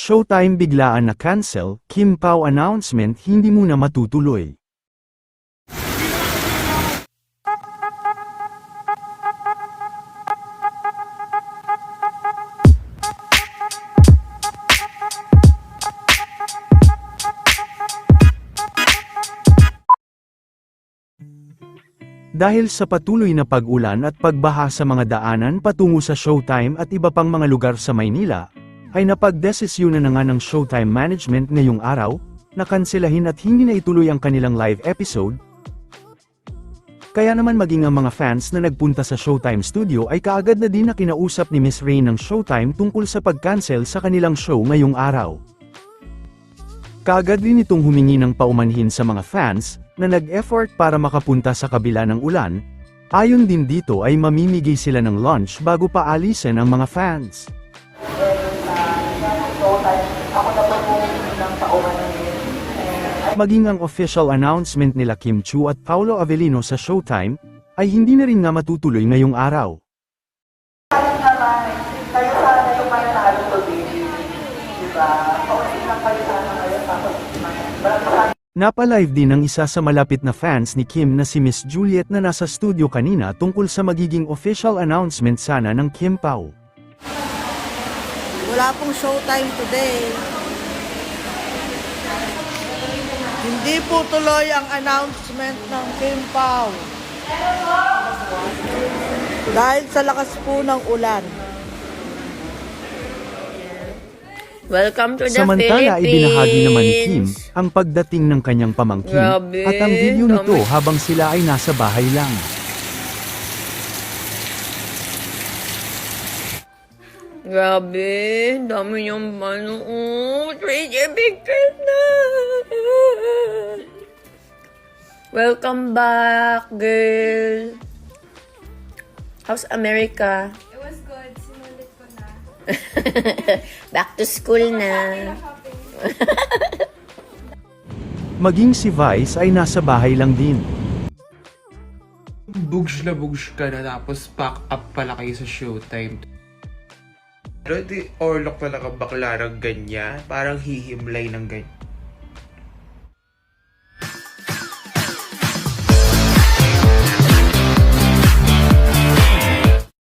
Showtime biglaan na cancel, Kim Pao announcement hindi muna matutuloy. Dahil sa patuloy na pag-ulan at pagbaha sa mga daanan patungo sa Showtime at iba pang mga lugar sa Maynila, ay napagdesisyunan na nga ng Showtime Management ngayong araw, na kanselahin at hindi na ituloy ang kanilang live episode. Kaya naman maging ang mga fans na nagpunta sa Showtime studio ay kaagad na din na kinausap ni Miss Rain ng Showtime tungkol sa pag-cancel sa kanilang show ngayong araw. Kaagad din itong humingi ng paumanhin sa mga fans, na nag-effort para makapunta sa kabila ng ulan, ayon din dito ay mamimigay sila ng lunch bago pa alisin ang mga fans. Maging ang official announcement nila Kim Chu at Paolo Avellino sa Showtime, ay hindi na rin nga matutuloy ngayong araw. Napalive din ng isa sa malapit na fans ni Kim na si Miss Juliet na nasa studio kanina tungkol sa magiging official announcement sana ng Kim Pao. Wala pong showtime today. Hindi po tuloy ang announcement ng Kim Pao. Dahil sa lakas po ng ulan. Welcome to the Samantala Philippines. ibinahagi naman ni Kim ang pagdating ng kanyang pamangkin Grabe, at ang video nito habang sila ay nasa bahay lang. Grabe, dami niyang ano, oh, trade pictures na. Welcome back, girl. How's America? It was good. Sinulit ko na. back to school na. Maging si Vice ay nasa bahay lang din. bugs na bugs ka na tapos pack up pala kayo sa showtime. Pero di orlok talaga bakla ng ganyan. Parang hihimlay ng ganyan.